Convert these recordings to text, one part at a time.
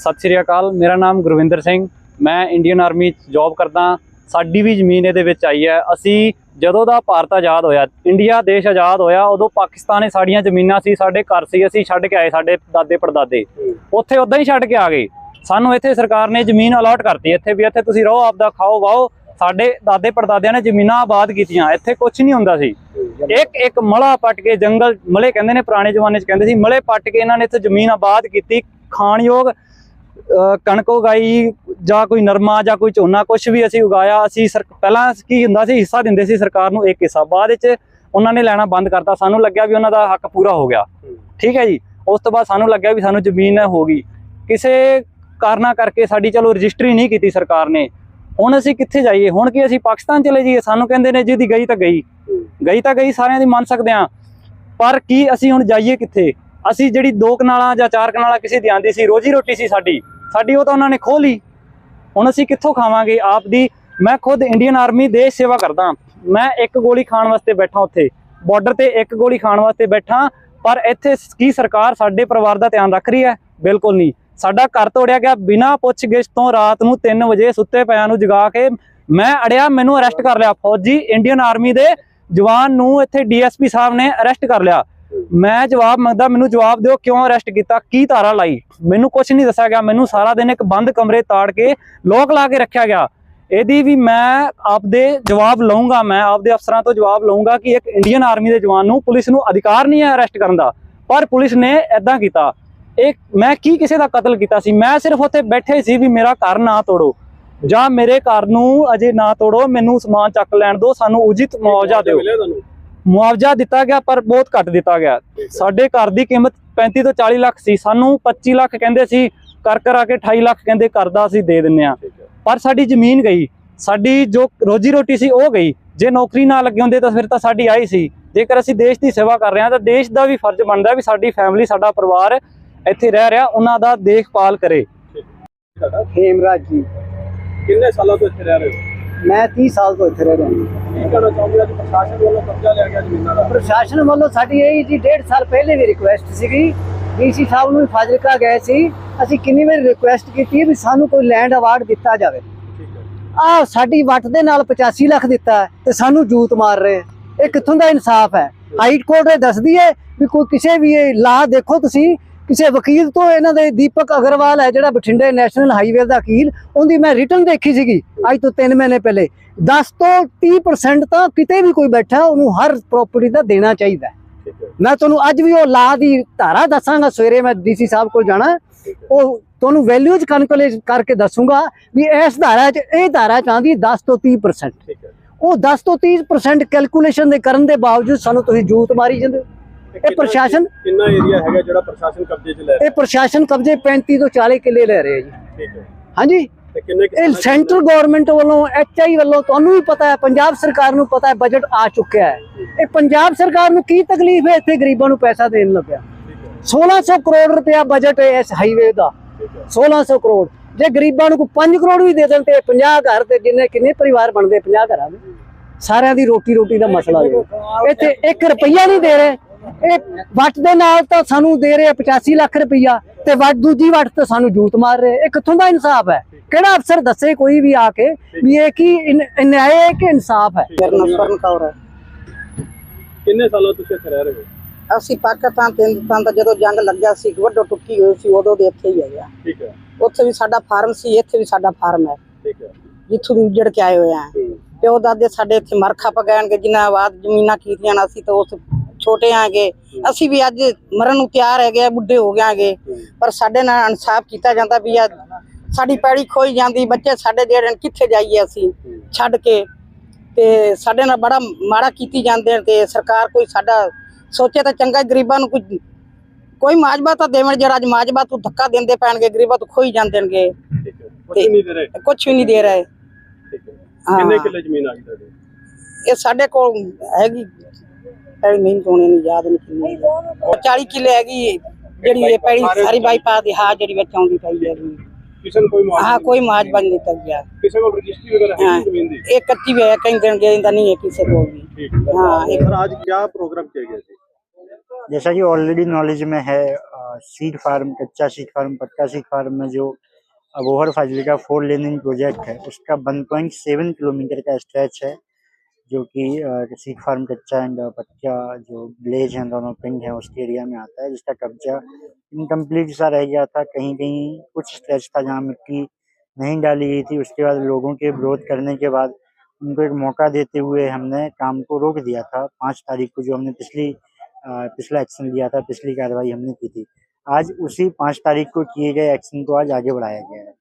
ਸਤਿ ਸ੍ਰੀ ਅਕਾਲ, ਮੇਰਾ ਨਾਮ ਗੁਰਵਿੰਦਰ ਸਿੰਘ। ਮੈਂ ਇੰਡੀਅਨ ਆਰਮੀ 'ਚ ਜੌਬ ਕਰਦਾ ਸਾਡੀ ਵੀ ਜ਼ਮੀਨ ਇਹਦੇ ਵਿੱਚ ਆਈ ਹੈ। ਅਸੀਂ ਜਦੋਂ ਦਾ ਭਾਰਤ ਆਜ਼ਾਦ ਹੋਇਆ ਇੰਡੀਆ ਦੇਸ਼ ਆਜ਼ਾਦ ਹੋਇਆ, ਉਦੋਂ ਪਾਕਿਸਤਾਨ ਨੇ ਸਾਡੀਆਂ ਜ਼ਮੀਨਾਂ ਸੀ, ਸਾਡੇ ਘਰ ਸੀ, ਅਸੀਂ ਛੱਡ ਕੇ ਆਏ ਸਾਡੇ ਦਾਦੇ ਪੜਦਾਦੇ। ਉੱਥੇ ਉਦਾਂ ਹੀ ਛੱਡ ਕੇ ਆ ਗਏ। ਸਾਨੂੰ ਇੱਥੇ ਸਰਕਾਰ ਨੇ ਜ਼ਮੀਨ ਅਲਾਟ ਕਰਤੀ। ਇੱਥੇ ਵੀ ਇੱਥੇ ਤੁਸੀਂ ਰਹੋ, ਆਪਦਾ ਖਾਓ, ਵਾਓ। ਸਾਡੇ ਦਾਦੇ ਪੜਦਾਦਿਆਂ ਨੇ ਜ਼ਮੀਨਾਂ ਆਬਾਦ ਕੀਤੀਆਂ। ਇੱਥੇ ਕੁਝ ਨਹੀਂ ਹੁੰਦਾ ਸੀ। ਇੱਕ ਇੱਕ ਮਲਾ ਪੱਟ ਕੇ ਜੰਗਲ, ਮਲੇ ਕਹਿੰਦੇ ਨੇ ਪੁਰਾਣੇ ਜ਼ਮਾਨੇ 'ਚ ਕਹਿੰਦੇ ਸੀ, ਮਲੇ ਪੱਟ ਕੇ ਇਹਨਾਂ ਨੇ ਇੱਥੇ ਜ਼ਮੀਨ ਆਬਾਦ ਕੀਤੀ। ਖਾਣਯੋਗ ਕਣਕ ਉਗਾਈ ਜਾਂ ਕੋਈ ਨਰਮਾ ਜਾਂ ਕੋਈ ਝੋਨਾ ਕੁਝ ਵੀ ਅਸੀਂ ਉਗਾਇਆ ਅਸੀਂ ਸਰ ਪਹਿਲਾਂ ਕੀ ਹੁੰਦਾ ਸੀ ਹਿੱਸਾ ਦਿੰਦੇ ਸੀ ਸਰਕਾਰ ਨੂੰ ਇੱਕ ਹਿੱਸਾ। ਬਾਅਦ ਵਿੱਚ ਉਹਨਾਂ ਨੇ ਲੈਣਾ ਬੰਦ ਕਰਤਾ। ਸਾਨੂੰ ਲੱਗਿਆ ਵੀ ਉਹਨਾਂ ਦਾ ਹੱਕ ਪੂਰਾ ਹੋ ਗਿਆ। ਠੀਕ ਹੈ ਜੀ? ਉਸ ਤੋਂ ਬਾਅਦ ਸਾਨੂੰ ਲੱਗਿਆ ਵੀ ਸਾਨੂੰ ਜ਼ਮੀਨ ਹੋ ਗਈ। ਕਿਸੇ ਕਾਰਨਾਂ ਕਰਕੇ ਸਾਡੀ ਚਲੋ ਰਜਿਸਟਰੀ ਨਹੀਂ ਕੀਤੀ ਸਰਕਾਰ ਨੇ। ਹੁਣ ਅਸੀਂ ਕਿੱਥੇ ਜਾਈਏ? ਹੁਣ ਕੀ ਅਸੀਂ ਪਾਕਿਸਤਾਨ ਚਲੇ ਜਾਈਏ? ਸਾਨੂੰ ਕਹਿੰਦੇ ਨੇ ਜਿਹਦੀ ਗਈ ਤਾਂ ਗਈ। ਗਈ ਤਾਂ ਗਈ ਸਾਰਿਆਂ ਦੀ ਮੰਨ ਸਕਦੇ ਆ ਪਰ ਕੀ ਅਸੀਂ ਹੁਣ ਜਾਈਏ ਕਿੱਥੇ? ਅਸੀਂ ਜਿਹੜੀ ਦੋ ਕਨਾਲਾਂ ਜਾਂ ਚਾਰ ਕਨਾਲਾਂ ਕਿਸੇ ਦੀ ਆਂਦੀ ਸੀ ਰੋਜੀ ਰੋਟੀ ਸੀ ਸਾਡੀ। ਸਾਡੀ ਉਹ ਤਾਂ ਉਹਨਾਂ ਨੇ ਖੋਹ ਲਈ। ਹੁਣ ਅਸੀਂ ਕਿੱਥੋਂ ਖਾਵਾਂਗੇ? ਆਪ ਦੀ ਮੈਂ ਖੁਦ ਇੰਡੀਅਨ ਆਰਮੀ ਦੇਸ਼ ਸੇਵਾ ਕਰਦਾ ਮੈਂ ਇੱਕ ਗੋਲੀ ਖਾਣ ਵਾਸਤੇ ਬੈਠਾ ਉੱਥੇ। ਬਾਰਡਰ ਤੇ ਇੱਕ ਗੋਲੀ ਖਾਣ ਵਾਸਤੇ ਬੈਠਾ। ਪਰ ਇੱਥੇ ਕੀ ਸਰਕਾਰ ਸਾਡੇ ਪਰਿਵਾਰ ਦਾ ਧਿਆਨ ਰੱਖ ਰਹੀ ਹੈ? ਬਿਲਕੁਲ ਨਹੀਂ। ਸਾਡਾ ਘਰ ਤੋੜਿਆ ਗਿਆ ਬਿਨਾਂ ਪੁੱਛਗਿੱਛ ਤੋਂ ਰਾਤ ਨੂੰ 3 ਵਜੇ ਸੁੱਤੇ ਪਿਆਂ ਨੂੰ ਜਗਾ ਕੇ ਮੈਂ ਅੜਿਆ, ਮੈਨੂੰ ਅਰੈਸਟ ਕਰ ਲਿਆ। ਫੌਜੀ ਇੰਡੀਅਨ ਆਰਮੀ ਦੇ ਜਵਾਨ ਨੂੰ ਇੱਥੇ ਡੀਐਸਪੀ ਸਾਹਿਬ ਨੇ ਅਰੈਸਟ ਕਰ ਲਿਆ। ਮੈਂ ਜਵਾਬ ਮੰਗਦਾ, ਮੈਨੂੰ ਜਵਾਬ ਦਿਓ ਕਿਉਂ ਅਰੈਸਟ ਕੀਤਾ, ਕੀ ਧਾਰਾ ਲਾਈ? ਮੈਨੂੰ ਕੁਝ ਨਹੀਂ ਦੱਸਿਆ ਗਿਆ, ਮੈਨੂੰ ਸਾਰਾ ਦਿਨ ਇੱਕ ਬੰਦ ਕਮਰੇ ਤਾੜ ਕੇ ਲੋਕ ਲਾ ਕੇ ਰੱਖਿਆ ਗਿਆ। ਇਹਦੀ ਵੀ ਮੈਂ ਆਪਦੇ ਜਵਾਬ ਲਵਾਂਗਾ ਮੈਂ ਆਪਦੇ ਅਫਸਰਾਂ ਤੋਂ ਜਵਾਬ ਲਵਾਂਗਾ ਕਿ ਇੱਕ ਇੰਡੀਅਨ ਆਰਮੀ ਦੇ ਜਵਾਨ ਨੂੰ ਪੁਲਿਸ ਨੂੰ ਅਧਿਕਾਰ ਨਹੀਂ ਹੈ ਅਰੈਸਟ ਕਰਨ ਦਾ। ਪਰ ਪੁਲਿਸ ਨੇ ਐਦਾਂ ਕੀਤਾ। ਇਹ ਮੈਂ ਕੀ ਕਿਸੇ ਦਾ ਕਤਲ ਕੀਤਾ ਸੀ? ਮੈਂ ਸਿਰਫ ਉੱਥੇ ਬੈਠੇ ਸੀ ਵੀ ਮੇਰਾ ਘਰ ਨਾ ਤੋੜੋ। ਜਾਂ ਮੇਰੇ ਘਰ ਨੂੰ ਅਜੇ ਨਾ ਤੋੜੋ, ਮੈਨੂੰ ਸਮਾਨ ਚੱਕ ਲੈਣ ਦਿਓ, ਸਾਨੂੰ ਉਚਿਤ ਮੁਆਵਜ਼ਾ ਦਿਓ। ਮੁਆਵਜ਼ਾ ਦਿੱਤਾ ਗਿਆ ਪਰ ਬਹੁਤ ਘੱਟ ਦਿੱਤਾ ਗਿਆ। ਸਾਡੇ ਘਰ ਦੀ ਕੀਮਤ 35 ਤੋਂ 40 ਲੱਖ ਸੀ। ਸਾਨੂੰ 25 ਲੱਖ ਕਹਿੰਦੇ ਸੀ ਕਰ ਕਰ ਆ ਕੇ 28 ਲੱਖ ਕਹਿੰਦੇ ਕਰਦਾ ਅਸੀਂ ਦੇ ਦਿੰਨੇ ਆ ਪਰ ਸਾਡੀ ਜ਼ਮੀਨ ਗਈ। ਸਾਡੀ ਜੋ ਰੋਜੀ ਰੋਟੀ ਸੀ ਉਹ ਗਈ। ਜੇ ਨੌਕਰੀ ਨਾ ਲੱਗੇ ਹੁੰਦੇ ਤਾਂ ਫਿਰ ਤਾਂ ਸਾਡੀ ਆਈ ਸੀ। ਜੇਕਰ ਅਸੀਂ ਦੇਸ਼ ਦੀ ਸੇਵਾ ਕਰ ਰਹੇ ਹਾਂ ਤਾਂ ਦੇਸ਼ ਦਾ ਵੀ ਫਰਜ਼ ਬਣਦਾ ਵੀ ਸਾਡੀ ਫੈਮਿਲੀ ਸਾਡਾ ਪਰਿਵਾਰ ਇੱਥੇ ਰਹਿ ਰਿਹਾ ਉਹਨਾਂ ਦਾ ਦੇਖਭਾਲ ਕਰੇ। ਹੇਮਰਾਜ ਜੀ। ਕਿੰਨੇ ਸਾਲਾਂ ਤੋਂ ਇੱਥੇ ਰਹਿ ਰਹੇ ਹੋ? ਮੈਂ 30 ਸਾਲ ਤੋਂ ਇੱਥੇ ਰਹਿ ਰਿਹਾ ਹਾਂ। ਕੀ ਕਹਿਣਾ ਚਾਹੁੰਦੇ ਪ੍ਰਸ਼ਾਸਨ ਵੱਲੋਂ ਕਬਜ਼ਾ ਲਿਆ ਗਿਆ ਜ਼ਮੀਨਾਂ ਦਾ? ਪ੍ਰਸ਼ਾਸਨ ਵੱਲੋਂ ਸਾਡੀ ਇਹ ਜੀ ਡੇਢ ਸਾਲ ਪਹਿਲੇ ਵੀ ਰਿਕੁਐਸਟ ਸੀਗੀ। ਡੀਸੀ ਸਾਹਿਬ ਨੂੰ ਵੀ ਫਾਜ਼ਿਲਕਾ ਗਏ ਸੀ। ਅਸੀਂ ਕਿੰਨੀ ਵਾਰ ਰਿਕੁਐਸਟ ਕੀਤੀ ਵੀ ਸਾਨੂੰ ਕੋਈ ਲੈਂਡ ਅਵਾਰਡ ਦਿੱਤਾ ਜਾਵੇ। ਆ ਸਾਡੀ ਵੱਟ ਦੇ ਨਾਲ 85 ਲੱਖ ਦਿੱਤਾ ਤੇ ਸਾਨੂੰ ਜੂਤ ਮਾਰ ਰਹੇ ਇਹ ਕਿੱਥੋਂ ਦਾ ਇਨਸਾਫ ਹੈ? ਹਾਈ ਕੋਰਟ ਇਹ ਦੱਸਦੀ ਹੈ ਵੀ ਕੋਈ ਕਿਸੇ ਵੀ ਇਹ ਲਾ ਦੇਖੋ ਤੁਸੀਂ ਕਿਸੇ ਵਕੀਲ ਤੋਂ ਇਹਨਾਂ ਦੇ ਦੀਪਕ ਅਗਰਵਾਲ ਹੈ ਜਿਹੜਾ ਬਠਿੰਡੇ ਨੈਸ਼ਨਲ ਹਾਈਵੇ ਦਾ ਵਕੀਲ ਉਹਦੀ ਮੈਂ ਰਿਟਰਨ ਦੇਖੀ ਸੀਗੀ ਅੱਜ ਤੋਂ 3 ਮਹੀਨੇ ਪਹਿਲੇ। 10 ਤੋਂ 30% ਤਾਂ ਕਿਤੇ ਵੀ ਕੋਈ ਬੈਠਾ ਉਹਨੂੰ ਹਰ ਪ੍ਰਾਪਰਟੀ ਦਾ ਦੇਣਾ ਚਾਹੀਦਾ ਮੈਂ ਤੁਹਾਨੂੰ ਅੱਜ ਵੀ ਉਹ ਲਾ ਦੀ ਧਾਰਾ ਦੱਸਾਂਗਾ ਸਵੇਰੇ ਮੈਂ ਡੀਸੀ ਸਾਹਿਬ ਕੋਲ ਜਾਣਾ। ਉਹ ਤੁਹਾਨੂੰ ਵੈਲਿਊਜ਼ ਕੈਲਕੂਲੇਟ ਕਰਕੇ ਦੱਸੂਗਾ ਵੀ ਇਸ ਧਾਰਾ 'ਚ ਇਹ ਧਾਰਾ ਚਾਹੁੰਦੀ 10 ਤੋਂ 30% ਠੀਕ ਹੈ। ਉਹ 10 ਤੋਂ 30% ਕੈਲਕੂਲੇਸ਼ਨ ਦੇ ਕਰਨ ਦੇ ਬਾਵਜੂਦ ਸਾਨੂੰ ਤੁਸੀਂ ਜੂਤ ਮਾਰੀ ਜਾਂਦੇ ਹੋ। ਇਹ ਪ੍ਰਸ਼ਾਸਨ ਕਿੰਨਾ ਏਰੀਆ ਹੈਗਾ ਜਿਹੜਾ ਪ੍ਰਸ਼ਾਸਨ ਕਬਜ਼ੇ 'ਚ ਲੈ ਰਿਹਾ? ਇਹ ਪ੍ਰਸ਼ਾਸਨ ਕਬਜ਼ੇ 35 ਤੋਂ 40 ਕਿੱਲੇ ਲੈ ਰਹੇ ਜੀ। ਠੀਕ ਹੈ। ਹਾਂਜੀ? ਤੇ ਕਿੰਨੇ ਇਹ ਸੈਂਟਰਲ ਗਵਰਨਮੈਂਟ ਵੱਲੋਂ ਐਚਆਈ ਵੱਲੋਂ ਤੁਹਾਨੂੰ ਵੀ ਪਤਾ ਹੈ ਪੰਜਾਬ ਸਰਕਾਰ ਨੂੰ ਪਤਾ ਹੈ ਬਜਟ ਆ ਚੁੱਕਿਆ ਹੈ। ਇਹ ਪੰਜਾਬ ਸਰਕਾਰ ਨੂੰ ਕੀ ਤਕਲੀਫ ਹੈ ਇੱਥੇ ਗਰੀਬਾਂ ਨੂੰ ਪੈਸਾ ਦੇਣ ਲੱਗਿਆ? ਠੀਕ ਹੈ। 1600 ਕਰੋੜ ਰੁਪਇਆ ਬਜਟ ਹੈ ਇਸ ਹਾਈਵੇ ਦਾ। ਠੀਕ ਹੈ। 1600 ਕਰੋੜ। ਜੇ ਗਰੀਬਾਂ ਨੂੰ ਕੋਈ 5 ਕਰੋੜ ਵੀ ਦੇ ਦੇਣ ਤੇ 50 ਘਰ ਤੇ ਜਿੰਨੇ ਕਿੰਨੇ ਪਰਿਵਾਰ ਬਣਦੇ 50 ਘਰਾਂ ਦੇ। ਸਾਰਿਆਂ ਦੀ ਰੋਟੀ ਰੋਟੀ ਦਾ ਮਸਲਾ ਹੈ। ਇੱਥੇ 1 ਰੁਪਈਆ ਨਹੀਂ ਦੇ ਰਹੇ। ਇਹ ਵੱਟ ਦੇ ਨਾਲ ਤਾਂ ਸਾਨੂੰ ਦੇ ਰਹੇ ਆ 85 ਲੱਖ ਰੁਪਈਆ ਤੇ ਵੱਟ ਦੂਜੀ ਵੱਟ ਤੇ ਸਾਨੂੰ ਜੂਤ ਮਾਰ ਰਹੇ ਇਹ ਕਿੱਥੋਂ ਦਾ ਇਨਸਾਫ ਹੈ? ਕਿਹੜਾ ਅਫਸਰ ਦੱਸੇ ਕੋਈ ਵੀ ਆ ਕੇ ਵੀ ਇਹ ਕੀ ਇਨ- ਅਨਿਆਏ ਹੈ ਕਿ ਇਨਸਾਫ ਹੈ? ਕੌਰ ਕਿੰਨੇ ਸਾਲਾਂ ਤੁਸੀਂ ਇੱਥੇ ਰਹਿ ਰਹੇ ਹੋ? ਅਸੀਂ ਪਾਕਿਸਤਾਨ ਤੇ ਹਿੰਦੁਸਤਾਨ ਦਾ ਜਦੋਂ ਜੰਗ ਲੱਗਿਆ ਸੀ ਵੱਡੋ ਟੁੱਟੀ ਹੋਈ ਸੀ ਉਦੋਂ ਦੇ ਇੱਥੇ ਹੀ ਹੈਗਾ ਠੀਕ ਹੈ। ਉੱਥੇ ਵੀ ਸਾਡਾ ਫਾਰਮ ਸੀ ਇੱਥੇ ਵੀ ਸਾਡਾ ਫਾਰਮ ਹੈ। ਠੀਕ ਹੈ। ਜਿੱਥੋਂ ਦੀ ਉੱਜੜ ਕੇ ਆਏ ਹੋਏ ਆ। ਪਿਓ ਦਾਦੇ ਸਾਡੇ ਇੱਥੇ ਮਰਖਾ ਪਗਾਣਗੇ ਜਿਨ੍ਹਾਂ ਆਬਾਦ ਜ਼ਮੀਨਾਂ ਕੀਤੀਆਂ ਨਾ ਅਸੀਂ ਤਾਂ ਉਸ ਛੋਟੇ ਆਂਗੇ। ਅਸੀਂ ਵੀ ਅੱਜ ਮਰਨ ਨੂੰ ਤਿਆਰ ਹੈਗੇ ਆ, ਬੁੱਢੇ ਹੋ ਗਏਗੇ ਹੂੰ, ਪਰ ਸਾਡੇ ਨਾਲ ਇਨਸਾਫ ਕੀਤਾ ਜਾਂਦਾ ਵੀ ਆ ਸਾਡੀ ਪੈੜੀ ਖੋਈ ਜਾਂਦੀ ਬੱਚੇ ਸਾਡੇ ਜਿਹੜੇ ਕਿੱਥੇ ਜਾਈਏ ਅਸੀਂ। ਛੱਡ ਕੇ। ਤੇ ਸਾਡੇ ਨਾਲ ਬੜਾ ਮਾੜਾ ਕੀਤੀ ਜਾਂਦੇ ਤੇ ਸਰਕਾਰ ਕੋਈ ਸਾਡਾ ਸੋਚੇ ਤਾਂ ਚੰਗਾ ਗਰੀਬਾਂ ਨੂੰ ਕੋਈ ਕੋਈ ਮਾਜਬਾ ਤਾਂ ਦੇਵਣ ਜਿਹੜਾ ਅੱਜ ਮਾਜਬਾ ਤੋਂ ਧੱਕਾ ਦਿੰਦੇ ਪੈਣਗੇ ਗਰੀਬਾਂ ਤੋਂ ਖੋਈ ਜਾਂਦੇਣਗੇ। ਹੈ। ਕੁਛ ਨਹੀਂ ਦੇ ਰਹੇ। ਕੁਝ ਵੀ ਨਹੀਂ ਦੇ ਰਹੇ। ਕਿੰਨੇ ਕਿੱਲੇ ਜ਼ਮੀਨ ਆ ਗਈ ਤੁਹਾਡੀ? ਇਹ ਸਾਡੇ ਕੋਲ ਹੈਗੀ ਪੈੜੀ ਨਹੀਂ ਕੋਣੇ ਨਹੀਂ ਯਾਦ ਨਹੀਂ ਕਿੰਨੀ ਹੈ। 40 ਕਿੱਲੇ ਹੈਗੀ ਜਿਹੜੀ ਇਹ ਪੈੜੀ ਸਾਰੀ ਬਾਈਪਾਸ ਦੀ ਹਾਂ ਜਿਹੜੀ ਵਿੱਚ ਆਉਂਦੀ ਪਈ ਹੈ ਕਿਸੇ ਨੂੰ ਕੋਈ ਮੁਆਵਜ਼ਾ ਹਾਂ ਕੋਈ ਮਾਜਬਾ ਨਹੀਂ ਦਿੱਤਾ ਗਿਆ ਕਿਸੇ ਕੋਲ ਰਜਿਸਟਰੀ ਵਗੈਰਾ ਹੈ ਹਾਂ ਨਹੀਂ ਜ਼ਮੀਨ ਦੀ ਇਹ ਕੱਚੀ ਵੀ ਹੈ ਕਈ ਦਿਨ ਜੇ ਇਹਦਾ ਨਹੀਂ ਹੈ ਕਿਸੇ ਕੋਲ ਵੀ ਠੀਕ ਹੈ ਹਾਂ ਇੱਕ ਸਰ ਅੱਜ ਕੀ ਪ੍ਰੋਗਰਾਮ किया गया ਸੀ जैसा कि ऑलरेडी नॉलेज में है सीड फार्म कच्चा सीड फार्म पक्का सीड फार्म में जो Abohar Fazilka four laning project है उसका 1.7 किलोमीटर का स्ट्रेच है जो कि सीड फार्म कच्चा एंड पक्का जो विलेज हैं, दोनों पिंड हैं, उसके एरिया में आता है, जिसका कब्जा इनकम्प्लीट सा रह गया था। कहीं कहीं कुछ स्ट्रेच था जहाँ मिट्टी नहीं डाली गई थी। उसके बाद लोगों के विरोध करने के बाद उनको एक मौका देते हुए हमने काम को रोक दिया था। पाँच तारीख को जो हमने पिछली पिछला एक्शन लिया था, पिछली कार्रवाई हमने की थी। आज उसी पाँच तारीख को किए गए एक्शन को आज आगे बढ़ाया गया है।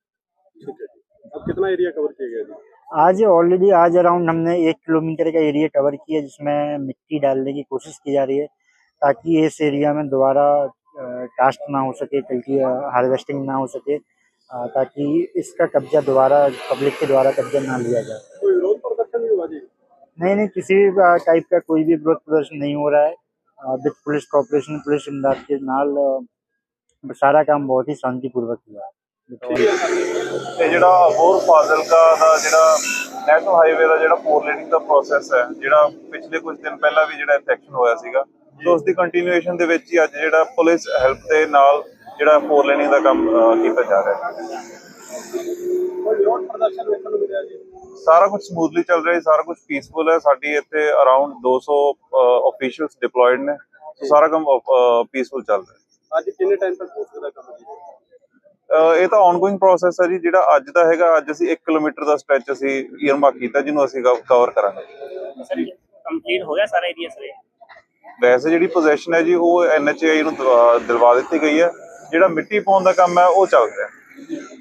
अब कितना एरिया कवर किया गया आज ऑलरेडी आज अराउंड हमने एक किलोमीटर का एरिया कवर किया जिसमें मिट्टी डालने की कोशिश की जा रही है ताकि इस एरिया में दोबारा कास्ट ना हो सके कल्टी हार्वेस्टिंग ना हो सके ताकि इसका कब्जा दोबारा पब्लिक के द्वारा कब्जा ना लिया जाए। नहीं नहीं किसी टाइप का कोई भी विरोध प्रदर्शन नहीं हो रहा है। विद पुलिस कॉपरेशन पुलिस इमदाद के नाल सारा काम बहुत ही शांतिपूर्वक हुआ है। ਤੇ ਜਿਹੜਾ ਹੋਰ ਫਾਜ਼ਿਲਕਾ ਦਾ ਜਿਹੜਾ ਨੈਸ਼ਨਲ ਹਾਈਵੇ ਦਾ ਜਿਹੜਾ ਫੋਰ ਲੇਨਿੰਗ ਦਾ ਪ੍ਰੋਸੈਸ ਹੈ ਜਿਹੜਾ ਪਿਛਲੇ ਕੁਝ ਦਿਨ ਪਹਿਲਾਂ ਵੀ ਜਿਹੜਾ ਇਨਫੈਕਸ਼ਨ ਹੋਇਆ ਸੀਗਾ ਸੋ ਉਸ ਦੀ ਕੰਟੀਨਿਊਏਸ਼ਨ ਦੇ ਵਿੱਚ ਹੀ ਅੱਜ ਜਿਹੜਾ ਪੁਲਿਸ ਹੈਲਪ ਦੇ ਨਾਲ ਜਿਹੜਾ ਫੋਰ ਲੇਨਿੰਗ ਦਾ ਕੰਮ ਕੀਤਾ ਜਾ ਰਿਹਾ ਹੈ। ਕੋਈ ਵਿਰੋਧ ਪ੍ਰਦਰਸ਼ਨ ਵੇਖਣ ਨੂੰ ਮਿਲਿਆ ਜੀ? ਸਾਰਾ ਕੁਝ ਸਮੂਥਲੀ ਚੱਲ ਰਿਹਾ ਹੈ ਸਾਰਾ ਕੁਝ ਪੀਸਫੁਲ ਹੈ। ਸਾਡੀ ਇੱਥੇ ਅਰਾਊਂਡ 200 ਆਫੀਸ਼ੀਅਲਸ ਡਿਪਲੋਇਡ ਨੇ ਸੋ ਸਾਰਾ ਕੰਮ ਪੀਸਫੁਲ ਚੱਲ ਰਿਹਾ ਹੈ। ਅੱਜ ਕਿੰਨੇ ਟਾਈਮ ਤੱਕ ਸਕਦਾ ਕੰਮ ਜੀ? ਇਹ ਤਾਂ ਆਨਗੋਇੰਗ ਪ੍ਰੋਸੈਸ ਹੈ ਜੀ ਜਿਹੜਾ ਅੱਜ ਦਾ ਹੈਗਾ ਅੱਜ ਅਸੀਂ 1 ਕਿਲੋਮੀਟਰ ਦਾ ਸਟ੍ਰੈਚ ਅਸੀਂ ਈਅਰਮਾਰਕ ਕੀਤਾ ਜਿਹਨੂੰ ਅਸੀਂ ਕਵਰ ਕਰਾਂਗੇ ਸਰ ਕੰਪਲੀਟ ਹੋ ਗਿਆ ਸਾਰਾ ਏਰੀਆ ਸਰ ਵੈਸੇ ਜਿਹੜੀ ਪੋਜੀਸ਼ਨ ਹੈ ਜੀ ਉਹ ਐਨਐਚਆਈ ਨੂੰ ਦਿਲਵਾ ਦਿੱਤੀ ਗਈ ਹੈ। ਜਿਹੜਾ ਮਿੱਟੀ ਪਾਉਣ ਦਾ ਕੰਮ ਹੈ ਉਹ ਚੱਲ ਰਿਹਾ। ਹੈ